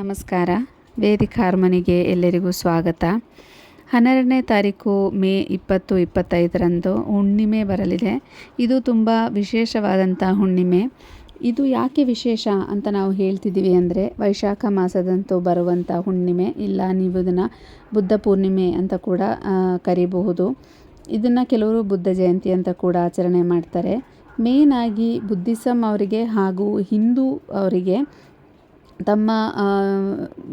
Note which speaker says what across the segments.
Speaker 1: ನಮಸ್ಕಾರ. ವೇದಿಕ ಹಾರ್ಮನಿಗೆ ಎಲ್ಲರಿಗೂ ಸ್ವಾಗತ. ಹನ್ನೆರಡನೇ ತಾರೀಕು ಮೇ ಇಪ್ಪತ್ತು ಇಪ್ಪತ್ತೈದರಂದು ಹುಣ್ಣಿಮೆ ಬರಲಿದೆ. ಇದು ತುಂಬ ವಿಶೇಷವಾದಂಥ ಹುಣ್ಣಿಮೆ. ಇದು ಯಾಕೆ ವಿಶೇಷ ಅಂತ ನಾವು ಹೇಳ್ತಿದ್ದೀವಿ ಅಂದರೆ ವೈಶಾಖ ಮಾಸದಂತೂ ಬರುವಂಥ ಹುಣ್ಣಿಮೆ. ಇಲ್ಲ, ನೀವು ಇದನ್ನು ಬುದ್ಧ ಪೂರ್ಣಿಮೆ ಅಂತ ಕೂಡ ಕರಿಬಹುದು. ಇದನ್ನು ಕೆಲವರು ಬುದ್ಧ ಜಯಂತಿ ಅಂತ ಕೂಡ ಆಚರಣೆ ಮಾಡ್ತಾರೆ. ಮೇನ್ ಆಗಿ ಬುದ್ಧಿಸಮ್ ಅವರಿಗೆ ಹಾಗೂ ಹಿಂದೂ ಅವರಿಗೆ ತಮ್ಮ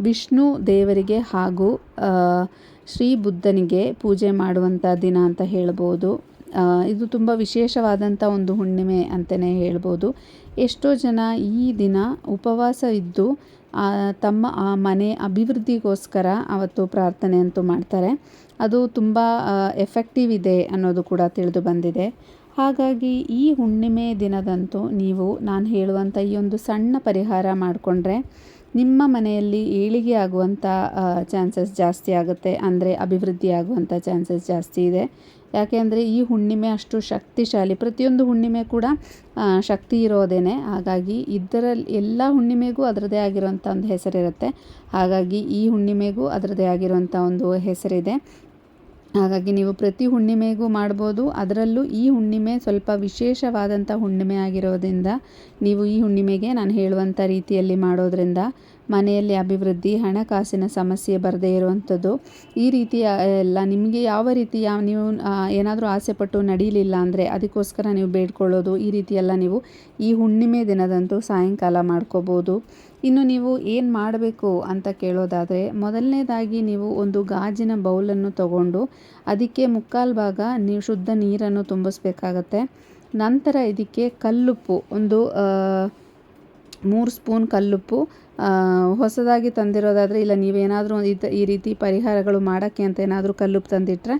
Speaker 1: ವಿಷ್ಣು ದೇವರಿಗೆ ಹಾಗೂ ಶ್ರೀ ಬುದ್ಧನಿಗೆ ಪೂಜೆ ಮಾಡುವಂಥ ದಿನ ಅಂತ ಹೇಳ್ಬೋದು. ಇದು ತುಂಬ ವಿಶೇಷವಾದಂಥ ಒಂದು ಹುಣ್ಣಿಮೆ ಅಂತಲೇ ಹೇಳ್ಬೋದು. ಎಷ್ಟೋ ಜನ ಈ ದಿನ ಉಪವಾಸ ಇದ್ದು ತಮ್ಮ, ಆ, ಮನೆ ಅಭಿವೃದ್ಧಿಗೋಸ್ಕರ ಅವತ್ತು ಪ್ರಾರ್ಥನೆ ಅಂತೂ ಮಾಡ್ತಾರೆ. ಅದು ತುಂಬ ಎಫೆಕ್ಟಿವ್ ಇದೆ ಅನ್ನೋದು ಕೂಡ ತಿಳಿದು ಬಂದಿದೆ. ಹಾಗಾಗಿ ಈ ಹುಣ್ಣಿಮೆ ದಿನದಂತೂ ನೀವು ನಾನು ಹೇಳುವಂಥ ಈ ಒಂದು ಸಣ್ಣ ಪರಿಹಾರ ಮಾಡಿಕೊಂಡ್ರೆ ನಿಮ್ಮ ಮನೆಯಲ್ಲಿ ಏಳಿಗೆ ಆಗುವಂಥ ಚಾನ್ಸಸ್ ಜಾಸ್ತಿ ಆಗುತ್ತೆ. ಅಂದರೆ ಅಭಿವೃದ್ಧಿ ಆಗುವಂಥ ಚಾನ್ಸಸ್ ಜಾಸ್ತಿ ಇದೆ. ಯಾಕೆಂದರೆ ಈ ಹುಣ್ಣಿಮೆ ಅಷ್ಟು ಶಕ್ತಿಶಾಲಿ, ಪ್ರತಿಯೊಂದು ಹುಣ್ಣಿಮೆ ಕೂಡ ಶಕ್ತಿ ಇರೋದೇನೆ. ಹಾಗಾಗಿ ಇದರಲ್ಲಿ ಎಲ್ಲ ಹುಣ್ಣಿಮೆಗೂ ಅದರದೇ ಆಗಿರುವಂಥ ಒಂದು ಹೆಸರಿರುತ್ತೆ. ಹಾಗಾಗಿ ಈ ಹುಣ್ಣಿಮೆಗೂ ಅದರದೇ ಆಗಿರುವಂಥ ಒಂದು ಹೆಸರಿದೆ. ಹಾಗಾಗಿ ನೀವು ಪ್ರತಿ ಹುಣ್ಣಿಮೆಗೂ ಮಾಡ್ಬೋದು. ಅದರಲ್ಲೂ ಈ ಹುಣ್ಣಿಮೆ ಸ್ವಲ್ಪ ವಿಶೇಷವಾದಂಥ ಹುಣ್ಣಿಮೆ ಆಗಿರೋದ್ರಿಂದ ನೀವು ಈ ಹುಣ್ಣಿಮೆಗೆ ನಾನು ಹೇಳುವಂಥ ರೀತಿಯಲ್ಲಿ ಮಾಡೋದ್ರಿಂದ ಮನೆಯಲ್ಲಿ ಅಭಿವೃದ್ಧಿ, ಹಣಕಾಸಿನ ಸಮಸ್ಯೆ ಬರದೇ ಇರುವಂಥದ್ದು. ಈ ರೀತಿಯ ಎಲ್ಲ ನಿಮಗೆ ಯಾವ ರೀತಿ ಯಾವ ನೀವು ಏನಾದರೂ ಆಸೆಪಟ್ಟು ನಡೀಲಿಲ್ಲ ಅಂದರೆ ಅದಕ್ಕೋಸ್ಕರ ನೀವು ಬೇಡ್ಕೊಳ್ಳೋದು. ಈ ರೀತಿಯೆಲ್ಲ ನೀವು ಈ ಹುಣ್ಣಿಮೆ ದಿನದಂತೂ ಸಾಯಂಕಾಲ ಮಾಡ್ಕೋಬೋದು. ಇನ್ನು ನೀವು ಏನು ಮಾಡಬೇಕು ಅಂತ ಕೇಳೋದಾದರೆ, ಮೊದಲನೇದಾಗಿ ನೀವು ಒಂದು ಗಾಜಿನ ಬೌಲನ್ನು ತಗೊಂಡು ಅದಕ್ಕೆ ಮುಕ್ಕಾಲು ಭಾಗ ನೀವು ಶುದ್ಧ ನೀರನ್ನು ತುಂಬಿಸ್ಬೇಕಾಗತ್ತೆ. ನಂತರ ಇದಕ್ಕೆ ಕಲ್ಲುಪ್ಪು, ಒಂದು ಮೂರು ಸ್ಪೂನ್ ಕಲ್ಲುಪ್ಪು ಹೊಸದಾಗಿ ತಂದಿರೋದಾದರೆ ಇಲ್ಲ, ನೀವೇನಾದರೂ ಈ ರೀತಿ ಪರಿಹಾರಗಳು ಮಾಡೋಕ್ಕೆ ಅಂತ ಏನಾದರೂ ಕಲ್ಲುಪ್ಪು ತಂದಿಟ್ಟರೆ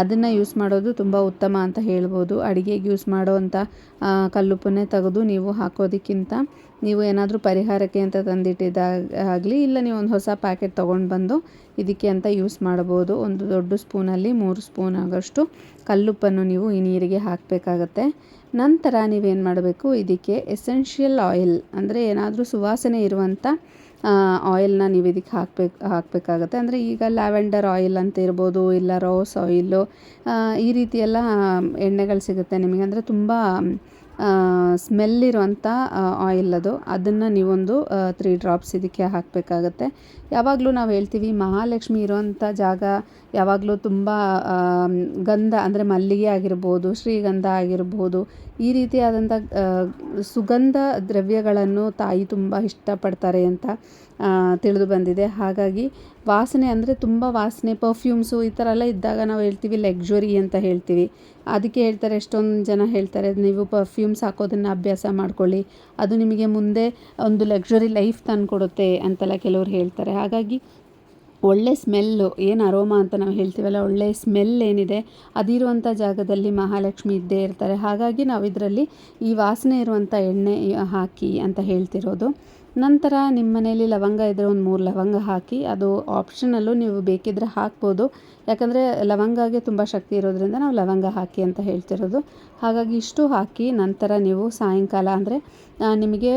Speaker 1: ಅದನ್ನು ಯೂಸ್ ಮಾಡೋದು ತುಂಬ ಉತ್ತಮ ಅಂತ ಹೇಳ್ಬೋದು. ಅಡುಗೆಗೆ ಯೂಸ್ ಮಾಡೋವಂಥ ಕಲ್ಲುಪ್ಪನ್ನೇ ತೆಗೆದು ನೀವು ಹಾಕೋದಕ್ಕಿಂತ ನೀವು ಏನಾದರೂ ಪರಿಹಾರಕ್ಕೆ ಅಂತ ತಂದಿಟ್ಟಿದ್ದಾಗಲಿ ಇಲ್ಲ ನೀವು ಒಂದು ಹೊಸ ಪ್ಯಾಕೆಟ್ ತೊಗೊಂಡು ಬಂದು ಇದಕ್ಕೆ ಅಂತ ಯೂಸ್ ಮಾಡ್ಬೋದು. ಒಂದು ದೊಡ್ಡ ಸ್ಪೂನಲ್ಲಿ ಮೂರು ಸ್ಪೂನ್ ಆಗೋಷ್ಟು ಕಲ್ಲುಪ್ಪನ್ನು ನೀವು ಈ ನೀರಿಗೆ ಹಾಕಬೇಕಾಗತ್ತೆ. ನಂತರ ನೀವೇನು ಮಾಡಬೇಕು? ಇದಕ್ಕೆ ಎಸೆನ್ಷಿಯಲ್ ಆಯಿಲ್ ಅಂದರೆ ಏನಾದರೂ ಸುವಾಸನೆ ಇರುವಂಥ ಆಯಿಲ್ನ ನೀವು ಇದಕ್ಕೆ ಹಾಕ್ಬೇಕು, ಹಾಕಬೇಕಾಗತ್ತೆ. ಅಂದರೆ ಈಗ ಲ್ಯಾವೆಂಡರ್ ಆಯಿಲ್ ಅಂತ ಇರ್ಬೋದು, ಇಲ್ಲ ರೋಸ್ ಆಯಿಲು ಈ ರೀತಿ ಎಲ್ಲ ಎಣ್ಣೆಗಳು ಸಿಗುತ್ತೆ ನಿಮಗೆ. ಅಂದರೆ ತುಂಬ ಸ್ಮೆಲ್ ಇರುವಂಥ ಆಯಿಲ್ ಅದು. ಅದನ್ನು ನೀವೊಂದು ತ್ರೀ ಡ್ರಾಪ್ಸ್ ಇದಕ್ಕೆ ಹಾಕಬೇಕಾಗತ್ತೆ. ಯಾವಾಗಲೂ ನಾವು ಹೇಳ್ತೀವಿ, ಮಹಾಲಕ್ಷ್ಮಿ ಇರುವಂಥ ಜಾಗ ಯಾವಾಗಲೂ ತುಂಬ ಗಂಧ ಅಂದರೆ ಮಲ್ಲಿಗೆ ಆಗಿರ್ಬೋದು, ಶ್ರೀಗಂಧ ಆಗಿರ್ಬೋದು, ಈ ರೀತಿಯಾದಂಥ ಸುಗಂಧ ದ್ರವ್ಯಗಳನ್ನು ತಾಯಿ ತುಂಬ ಇಷ್ಟಪಡ್ತಾರೆ ಅಂತ ತಿಳಿದು ಬಂದಿದೆ. ಹಾಗಾಗಿ ವಾಸನೆ ಅಂದರೆ ತುಂಬ ವಾಸನೆ ಪರ್ಫ್ಯೂಮ್ಸು ಈ ಥರ ಎಲ್ಲ ಇದ್ದಾಗ ನಾವು ಹೇಳ್ತೀವಿ ಲಗ್ಜುರಿ ಅಂತ ಹೇಳ್ತೀವಿ. ಅದಕ್ಕೆ ಹೇಳ್ತಾರೆ, ಎಷ್ಟೊಂದು ಜನ ಹೇಳ್ತಾರೆ, ನೀವು ಪರ್ಫ್ಯೂಮ್ಸ್ ಹಾಕೋದನ್ನು ಅಭ್ಯಾಸ ಮಾಡ್ಕೊಳ್ಳಿ. ಅದು ನಿಮಗೆ ಮುಂದೆ ಒಂದು ಲಗ್ಜುರಿ ಲೈಫ್ ತಂದುಕೊಡುತ್ತೆ ಅಂತೆಲ್ಲ ಕೆಲವ್ರು ಹೇಳ್ತಾರೆ. ಹಾಗಾಗಿ ಒಳ್ಳೆ ಸ್ಮೆಲ್ಲು, ಏನು ಅರೋಮಾ ಅಂತ ನಾವು ಹೇಳ್ತೀವಲ್ಲ, ಒಳ್ಳೆ ಸ್ಮೆಲ್ ಏನಿದೆ ಅದಿರುವಂಥ ಜಾಗದಲ್ಲಿ ಮಹಾಲಕ್ಷ್ಮಿ ಇದ್ದೇ ಇರ್ತಾರೆ. ಹಾಗಾಗಿ ನಾವು ಇದರಲ್ಲಿ ಈ ವಾಸನೆ ಇರುವಂಥ ಎಣ್ಣೆ ಹಾಕಿ ಅಂತ ಹೇಳ್ತಿರೋದು. ನಂತರ ನಿಮ್ಮ ಮನೆಯಲ್ಲಿ ಲವಂಗ ಇದ್ದರೆ ಒಂದು ಮೂರು ಲವಂಗ ಹಾಕಿ, ಅದು ಆಪ್ಷನಲ್ಲು ನೀವು ಬೇಕಿದ್ದರೆ ಹಾಕ್ಬೋದು. ಯಾಕಂದರೆ ಲವಂಗಗೆ ತುಂಬ ಶಕ್ತಿ ಇರೋದ್ರಿಂದ ನಾವು ಲವಂಗ ಹಾಕಿ ಅಂತ ಹೇಳ್ತಿರೋದು. ಹಾಗಾಗಿ ಇಷ್ಟು ಹಾಕಿ ನಂತರ ನೀವು ಸಾಯಂಕಾಲ ಅಂದರೆ ನಿಮಗೆ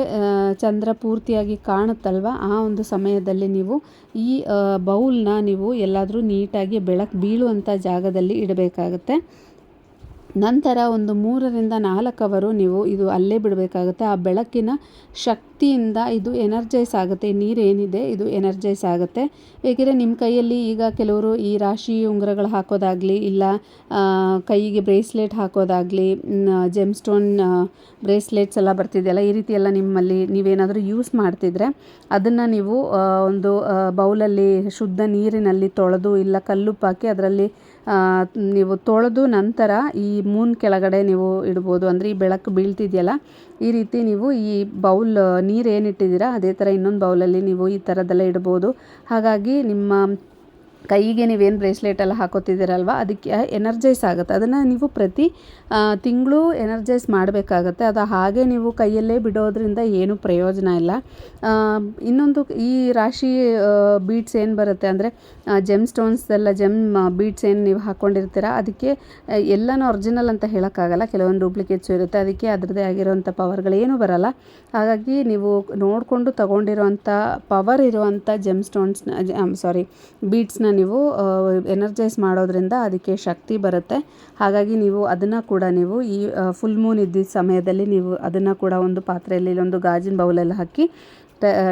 Speaker 1: ಚಂದ್ರ ಪೂರ್ತಿಯಾಗಿ ಕಾಣುತ್ತಲ್ವ? ಆ ಒಂದು ಸಮಯದಲ್ಲಿ ನೀವು ಈ ಬೌಲ್ನ ನೀವು ಎಲ್ಲಾದರೂ ನೀಟಾಗಿ ಬೆಳಕು ಬೀಳುವಂಥ ಜಾಗದಲ್ಲಿ ಇಡಬೇಕಾಗುತ್ತೆ. ನಂತರ ಒಂದು ಮೂರರಿಂದ ನಾಲ್ಕು ಅವರು ನೀವು ಇದು ಅಲ್ಲೇ ಬಿಡಬೇಕಾಗುತ್ತೆ. ಆ ಬೆಳಕಿನ ಶಕ್ತಿಯಿಂದ ಇದು ಎನರ್ಜೈಸ್ ಆಗುತ್ತೆ. ನೀರೇನಿದೆ ಇದು ಎನರ್ಜೈಸ್ ಆಗುತ್ತೆ. ಏಕೆಂದರೆ ನಿಮ್ಮ ಕೈಯಲ್ಲಿ ಈಗ ಕೆಲವರು ಈ ರಾಶಿ ಉಂಗುರಗಳು ಹಾಕೋದಾಗಲಿ, ಇಲ್ಲ ಕೈಗೆ ಬ್ರೇಸ್ಲೆಟ್ ಹಾಕೋದಾಗಲಿ ಜೆಮ್ ಸ್ಟೋನ್ ಬ್ರೇಸ್ಲೆಟ್ಸ್ ಎಲ್ಲ ಬರ್ತಿದೆಯಲ್ಲ ಈ ರೀತಿ ಎಲ್ಲ ನಿಮ್ಮಲ್ಲಿ ನೀವೇನಾದರೂ ಯೂಸ್ ಮಾಡ್ತಿದ್ರೆ ಅದನ್ನು ನೀವು ಒಂದು ಬೌಲಲ್ಲಿ ಶುದ್ಧ ನೀರಿನಲ್ಲಿ ತೊಳೆದು, ಇಲ್ಲ ಕಲ್ಲುಪ್ಪಾಕಿ ಅದರಲ್ಲಿ ನೀವು ತೊಳೆದು ನಂತರ ಈ ಮೂನ್ ಕೆಳಗಡೆ ನೀವು ಇಡ್ಬೋದು. ಅಂದರೆ ಈ ಬೆಳಕು ಬೀಳ್ತಿದೆಯಲ್ಲ, ಈ ರೀತಿ ನೀವು ಈ ಬೌಲ್, ನೀರು ಏನಿಟ್ಟಿದ್ದೀರಾ ಅದೇ ಥರ ಇನ್ನೊಂದು ಬೌಲಲ್ಲಿ ನೀವು ಈ ಥರದ್ದೆಲ್ಲ ಇಡ್ಬೋದು. ಹಾಗಾಗಿ ನಿಮ್ಮ ಕೈಗೆ ನೀವೇನು ಬ್ರೇಸ್ಲೆಟ್ ಎಲ್ಲ ಹಾಕೋತಿದ್ದೀರಲ್ವ? ಅದಕ್ಕೆ ಎನರ್ಜೈಸ್ ಆಗುತ್ತೆ. ಅದನ್ನು ನೀವು ಪ್ರತಿ ತಿಂಗಳು ಎನರ್ಜೈಸ್ ಮಾಡಬೇಕಾಗತ್ತೆ. ಅದು ಹಾಗೆ ನೀವು ಕೈಯಲ್ಲೇ ಬಿಡೋದ್ರಿಂದ ಏನೂ ಪ್ರಯೋಜನ ಇಲ್ಲ. ಇನ್ನೊಂದು ಈ ರಾಶಿ ಬೀಟ್ಸ್ ಏನು ಬರುತ್ತೆ ಅಂದರೆ ಜೆಮ್ ಸ್ಟೋನ್ಸ್ ಎಲ್ಲ ಜೆಮ್ ಬೀಟ್ಸ್ ಏನು ನೀವು ಹಾಕ್ಕೊಂಡಿರ್ತೀರ ಅದಕ್ಕೆ ಎಲ್ಲನೂ ಒರಿಜಿನಲ್ ಅಂತ ಹೇಳೋಕ್ಕಾಗಲ್ಲ. ಕೆಲವೊಂದು ಡೂಪ್ಲಿಕೇಟ್ಸು ಇರುತ್ತೆ. ಅದಕ್ಕೆ ಅದರದ್ದೇ ಆಗಿರುವಂಥ ಪವರ್ಗಳೇನೂ ಬರಲ್ಲ. ಹಾಗಾಗಿ ನೀವು ನೋಡಿಕೊಂಡು ತಗೊಂಡಿರುವಂಥ ಪವರ್ ಇರುವಂಥ ಜೆಮ್ ಸ್ಟೋನ್ಸ್ನ ಸಾರಿ ಬೀಡ್ಸ್ನ ನೀವು ಎನರ್ಜೈಸ್ ಮಾಡೋದ್ರಿಂದ ಅದಕ್ಕೆ ಶಕ್ತಿ ಬರುತ್ತೆ. ಹಾಗಾಗಿ ನೀವು ಅದನ್ನು ಕೂಡ ನೀವು ಈ ಫುಲ್ ಮೂನ್ ಇದ್ದಿದ್ದ ಸಮಯದಲ್ಲಿ ನೀವು ಅದನ್ನು ಕೂಡ ಒಂದು ಪಾತ್ರೆಯಲ್ಲಿ ಒಂದು ಗಾಜಿನ ಬೌಲಲ್ಲಿ ಹಾಕಿ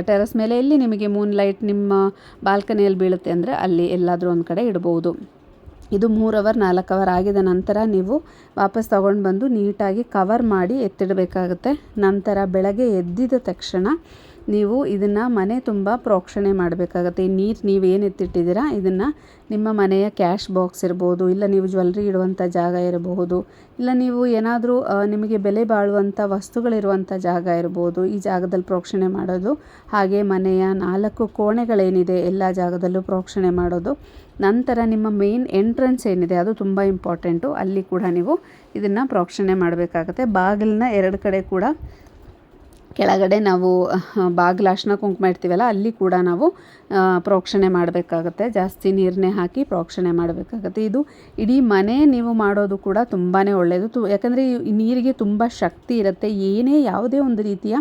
Speaker 1: ಟೆರಸ್ ಮೇಲೆ ಎಲ್ಲಿ ನಿಮಗೆ ಮೂನ್ ಲೈಟ್ ನಿಮ್ಮ ಬಾಲ್ಕನಿಯಲ್ಲಿ ಬೀಳುತ್ತೆ ಅಂದರೆ ಅಲ್ಲಿ ಎಲ್ಲಾದರೂ ಒಂದು ಕಡೆ ಇಡ್ಬೋದು. ಇದು ಮೂರು ಅವರ್ ನಾಲ್ಕು ಅವರ್ ಆಗಿದ ನಂತರ ನೀವು ವಾಪಸ್ ತಗೊಂಡು ಬಂದು ನೀಟಾಗಿ ಕವರ್ ಮಾಡಿ ಎತ್ತಿಡಬೇಕಾಗುತ್ತೆ. ನಂತರ ಬೆಳಗ್ಗೆ ಎದ್ದಿದ ತಕ್ಷಣ ನೀವು ಇದನ್ನು ಮನೆ ತುಂಬ ಪ್ರೋಕ್ಷಣೆ ಮಾಡಬೇಕಾಗತ್ತೆ. ಈ ನೀರು ನೀವೇನು ಎತ್ತಿಟ್ಟಿದ್ದೀರಾ? ಇದನ್ನು ನಿಮ್ಮ ಮನೆಯ ಕ್ಯಾಶ್ ಬಾಕ್ಸ್ ಇರ್ಬೋದು, ಇಲ್ಲ ನೀವು ಜ್ಯುವೆಲ್ರಿ ಇಡುವಂಥ ಜಾಗ ಇರಬಹುದು, ಇಲ್ಲ ನೀವು ಏನಾದರೂ ನಿಮಗೆ ಬೆಲೆ ಬಾಳುವಂಥ ವಸ್ತುಗಳಿರುವಂಥ ಜಾಗ ಇರ್ಬೋದು, ಈ ಜಾಗದಲ್ಲಿ ಪ್ರೋಕ್ಷಣೆ ಮಾಡೋದು, ಹಾಗೆ ಮನೆಯ ನಾಲ್ಕು ಕೋಣೆಗಳೇನಿದೆ, ಎಲ್ಲ ಜಾಗದಲ್ಲೂ ಪ್ರೋಕ್ಷಣೆ ಮಾಡೋದು. ನಂತರ ನಿಮ್ಮ ಮೇನ್ ಎಂಟ್ರೆನ್ಸ್ ಏನಿದೆ, ಅದು ತುಂಬ ಇಂಪಾರ್ಟೆಂಟು. ಅಲ್ಲಿ ಕೂಡ ನೀವು ಇದನ್ನು ಪ್ರೋಕ್ಷಣೆ ಮಾಡಬೇಕಾಗತ್ತೆ. ಬಾಗಿಲನ್ನ ಎರಡು ಕಡೆ ಕೂಡ ಕೆಳಗಡೆ ನಾವು ಬಾಗಿಲು ಅರ್ಶಿನ ಕುಂಕುಮ ಇಡ್ತೀವಲ್ಲ ಅಲ್ಲಿ ಕೂಡ ನಾವು ಪ್ರೋಕ್ಷಣೆ ಮಾಡಬೇಕಾಗತ್ತೆ. ಜಾಸ್ತಿ ನೀರನ್ನೇ ಹಾಕಿ ಪ್ರೋಕ್ಷಣೆ ಮಾಡಬೇಕಾಗತ್ತೆ. ಇದು ಇಡೀ ಮನೆ ನೀವು ಮಾಡೋದು ಕೂಡ ತುಂಬಾ ಒಳ್ಳೆಯದು ತು, ಯಾಕಂದರೆ ನೀರಿಗೆ ತುಂಬ ಶಕ್ತಿ ಇರುತ್ತೆ. ಏನೇ ಯಾವುದೇ ಒಂದು ರೀತಿಯ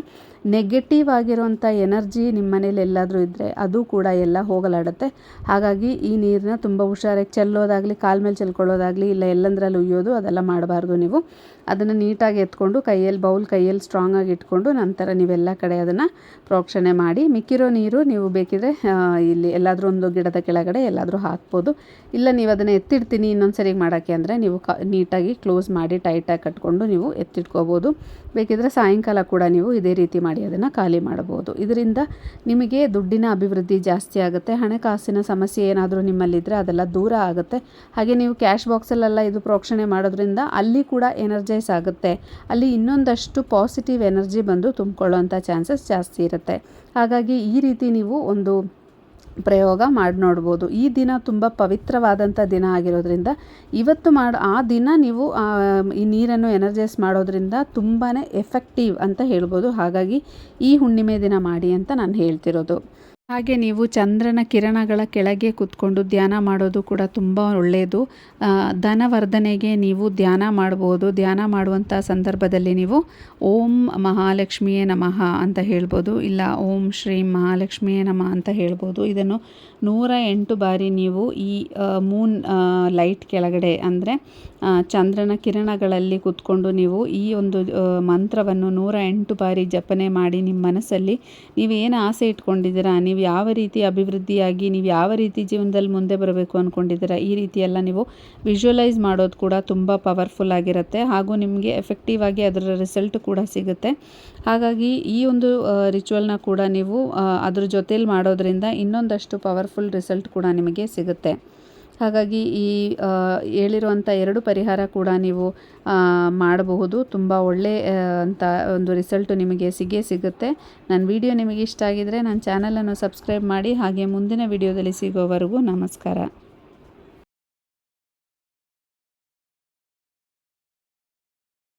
Speaker 1: ನೆಗೆಟಿವ್ ಆಗಿರುವಂಥ ಎನರ್ಜಿ ನಿಮ್ಮ ಮನೇಲಿ ಎಲ್ಲಾದರೂ ಇದ್ದರೆ ಅದು ಕೂಡ ಎಲ್ಲ ಹೋಗಲಾಡುತ್ತೆ. ಹಾಗಾಗಿ ಈ ನೀರನ್ನ ತುಂಬ ಹುಷಾರಾಗಿ ಚೆಲ್ಲೋದಾಗಲಿ, ಕಾಲ ಮೇಲೆ ಚೆಲ್ಕೊಳ್ಳೋದಾಗಲಿ, ಇಲ್ಲ ಎಲ್ಲಂದ್ರಲ್ಲಿ ಉಯ್ಯೋದು, ಅದೆಲ್ಲ ಮಾಡಬಾರ್ದು ನೀವು. ಅದನ್ನು ನೀಟಾಗಿ ಎತ್ಕೊಂಡು, ಕೈಯಲ್ಲಿ ಬೌಲ್ ಕೈಯಲ್ಲಿ ಸ್ಟ್ರಾಂಗಾಗಿ ಇಟ್ಕೊಂಡು ನಂತರ ನೀವೆಲ್ಲ ಕಡೆ ಅದನ್ನು ಪ್ರೋಕ್ಷಣೆ ಮಾಡಿ, ಮಿಕ್ಕಿರೋ ನೀರು ನೀವು ಬೇಕಿದ್ರೆ ಇಲ್ಲಿ ಎಲ್ಲಾದರೂ ಒಂದು ಗಿಡದ ಕೆಳಗಡೆ ಎಲ್ಲಾದರೂ ಹಾಕ್ಬೋದು. ಇಲ್ಲ ನೀವು ಅದನ್ನು ಎತ್ತಿಡ್ತೀನಿ ಇನ್ನೊಂದು ಸರಿ ಮಾಡೋಕ್ಕೆ ಅಂದರೆ ನೀವು ಕ, ನೀಟಾಗಿ ಕ್ಲೋಸ್ ಮಾಡಿ ಟೈಟಾಗಿ ಕಟ್ಕೊಂಡು ನೀವು ಎತ್ತಿಟ್ಕೋಬೋದು. ಬೇಕಿದ್ರೆ ಸಾಯಂಕಾಲ ಕೂಡ ನೀವು ಇದೇ ರೀತಿ ಮಾಡಿ ಅದನ್ನು ಖಾಲಿ ಮಾಡಬಹುದು. ಇದರಿಂದ ನಿಮಗೆ ದುಡ್ಡಿನ ಅಭಿವೃದ್ಧಿ ಜಾಸ್ತಿ ಆಗುತ್ತೆ. ಹಣಕಾಸಿನ ಸಮಸ್ಯೆ ಏನಾದರೂ ನಿಮ್ಮಲ್ಲಿದ್ದರೆ ಅದೆಲ್ಲ ದೂರ ಆಗುತ್ತೆ. ಹಾಗೆ ನೀವು ಕ್ಯಾಶ್ ಬಾಕ್ಸಲ್ಲೆಲ್ಲ ಇದು ಪ್ರೋಕ್ಷಣೆ ಮಾಡೋದ್ರಿಂದ ಅಲ್ಲಿ ಕೂಡ ಎನರ್ಜೈಸ್ ಆಗುತ್ತೆ. ಅಲ್ಲಿ ಇನ್ನೊಂದಷ್ಟು ಪಾಸಿಟಿವ್ ಎನರ್ಜಿ ಬಂದು ತುಂಬಿಕೊಳ್ಳೋಂಥ ಚಾನ್ಸಸ್ ಜಾಸ್ತಿ ಇರುತ್ತೆ. ಹಾಗಾಗಿ ಈ ರೀತಿ ನೀವು ಒಂದು ಪ್ರಯೋಗ ಮಾಡಿ ನೋಡ್ಬೋದು. ಈ ದಿನ ತುಂಬ ಪವಿತ್ರವಾದಂಥ ದಿನ ಆಗಿರೋದ್ರಿಂದ ಇವತ್ತು ಮಾಡಿ, ಆ ದಿನ ನೀವು ಈ ನೀರನ್ನು ಎನರ್ಜೈಸ್ ಮಾಡೋದ್ರಿಂದ ತುಂಬಾ ಎಫೆಕ್ಟಿವ್ ಅಂತ ಹೇಳ್ಬೋದು. ಹಾಗಾಗಿ ಈ ಹುಣ್ಣಿಮೆ ದಿನ ಮಾಡಿ ಅಂತ ನಾನು ಹೇಳ್ತಿರೋದು. ಹಾಗೆ ನೀವು ಚಂದ್ರನ ಕಿರಣಗಳ ಕೆಳಗೆ ಕೂತ್ಕೊಂಡು ಧ್ಯಾನ ಮಾಡೋದು ಕೂಡ ತುಂಬ ಒಳ್ಳೆಯದು. ಧನವರ್ಧನೆಗೆ ನೀವು ಧ್ಯಾನ ಮಾಡ್ಬೋದು. ಧ್ಯಾನ ಮಾಡುವಂಥ ಸಂದರ್ಭದಲ್ಲಿ ನೀವು ಓಂ ಮಹಾಲಕ್ಷ್ಮಿಯೇ ನಮಃ ಅಂತ ಹೇಳ್ಬೋದು. ಇಲ್ಲ, ಓಂ ಶ್ರೀ ಮಹಾಲಕ್ಷ್ಮಿಯೇ ನಮಃ ಅಂತ ಹೇಳ್ಬೋದು. ಇದನ್ನು ನೂರ ಎಂಟು ಬಾರಿ ನೀವು ಈ ಮೂನ್ ಲೈಟ್ ಕೆಳಗಡೆ ಅಂದರೆ ಚಂದ್ರನ ಕಿರಣಗಳಲ್ಲಿ ಕೂತ್ಕೊಂಡು ನೀವು ಈ ಒಂದು ಮಂತ್ರವನ್ನು ನೂರ ಎಂಟು ಬಾರಿ ಜಪನೆ ಮಾಡಿ ನಿಮ್ಮ ಮನಸ್ಸಲ್ಲಿ ನೀವು ಏನು ಆಸೆ ಇಟ್ಕೊಂಡಿದ್ದೀರಾ, ನೀವು ಯಾವ ರೀತಿ ಅಭಿವೃದ್ಧಿಯಾಗಿ, ನೀವು ಯಾವ ರೀತಿ ಜೀವನದಲ್ಲಿ ಮುಂದೆ ಬರಬೇಕು ಅಂದ್ಕೊಂಡಿದ್ದೀರಾ ಈ ರೀತಿ ಎಲ್ಲ ನೀವು ವಿಜುವಲೈಸ್ ಮಾಡೋದು ಕೂಡ ತುಂಬ ಪವರ್ಫುಲ್ ಆಗಿರುತ್ತೆ. ಹಾಗೂ ನಿಮಗೆ ಎಫೆಕ್ಟಿವ್ ಆಗಿ ಅದರ ರಿಸಲ್ಟ್ ಕೂಡ ಸಿಗುತ್ತೆ. ಹಾಗಾಗಿ ಈ ಒಂದು ರಿಚುವಲ್ನ ಕೂಡ ನೀವು ಅದ್ರ ಜೊತೇಲಿ ಮಾಡೋದ್ರಿಂದ ಇನ್ನೊಂದಷ್ಟು ಪವರ್ಫುಲ್ ರಿಸಲ್ಟ್ ಕೂಡ ನಿಮಗೆ ಸಿಗುತ್ತೆ. ಹಾಗಾಗಿ ಈ ಹೇಳಿರುವಂಥ ಎರಡು ಪರಿಹಾರ ಕೂಡ ನೀವು ಮಾಡಬಹುದು. ತುಂಬ ಒಳ್ಳೆ ಅಂತ ಒಂದು ರಿಸಲ್ಟು ನಿಮಗೆ ಸಿಗೇ ಸಿಗುತ್ತೆ. ನನ್ನ ವಿಡಿಯೋ ನಿಮಗೆ ಇಷ್ಟ ಆಗಿದ್ದರೆ ನನ್ನ ಚಾನಲನ್ನು ಸಬ್ಸ್ಕ್ರೈಬ್ ಮಾಡಿ. ಹಾಗೆ ಮುಂದಿನ ವಿಡಿಯೋದಲ್ಲಿ ಸಿಗೋವರೆಗೂ ನಮಸ್ಕಾರ.